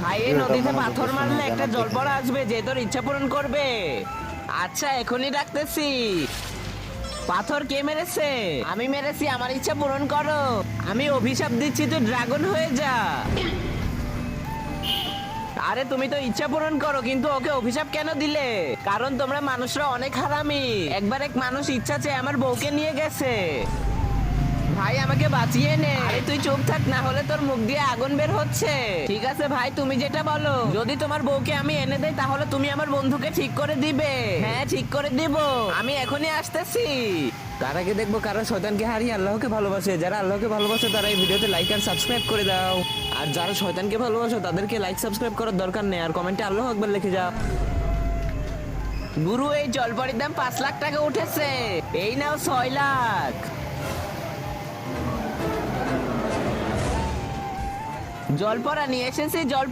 ভাই এই নদীতে পাথর মারলে একটা জলপড়া আসবে যে তোর ইচ্ছা পূরণ করবে। আচ্ছা এখনই ডাকতেছি। পাথর কে মেরেছে? আমি মেরেছি আমার ইচ্ছা পূরণ করো। আমি অভিশাপ দিচ্ছি তুই ড্রাগন হয়ে যা। আরে তুমি তো ইচ্ছা পূরণ করো কিন্তু ওকে অভিশাপ কেন দিলে? কারণ তোমরা মানুষরা অনেক হারামি। একবার এক মানুষ ইচ্ছা চেয়ে আমার বউকে নিয়ে গেছে। আমাকে বাঁচিয়ে নে। আরে তুই চুপ থাক না হলে তোর মুখ দিয়ে আগুন বের হচ্ছে। ঠিক আছে ভাই তুমি যেটা বলো। যদি তোমার বউকে আমি এনে দেই তাহলে তুমি আমার বন্ধুকে ঠিক করে দিবে। হ্যাঁ ঠিক করে দিব। আমি এখনই আসতেছি। তার আগে দেখব কারা শয়তানকে হারিয়ে আল্লাহকে ভালোবাসে। যারা আল্লাহকে ভালোবাসে তারা এই ভিডিওতে লাইক আর সাবস্ক্রাইব করে দাও। আর যারা শয়তানকে ভালোবাসো তাদেরকে লাইক সাবস্ক্রাইব করার দরকার নেই। আর কমেন্টে আল্লাহ একবার লিখে যাও। গুরু এই জলপরির দাম পাঁচ লাখ টাকা উঠেছে। এই নাও ছয় লাখ। জলপরা নিয়ে এসেছি জল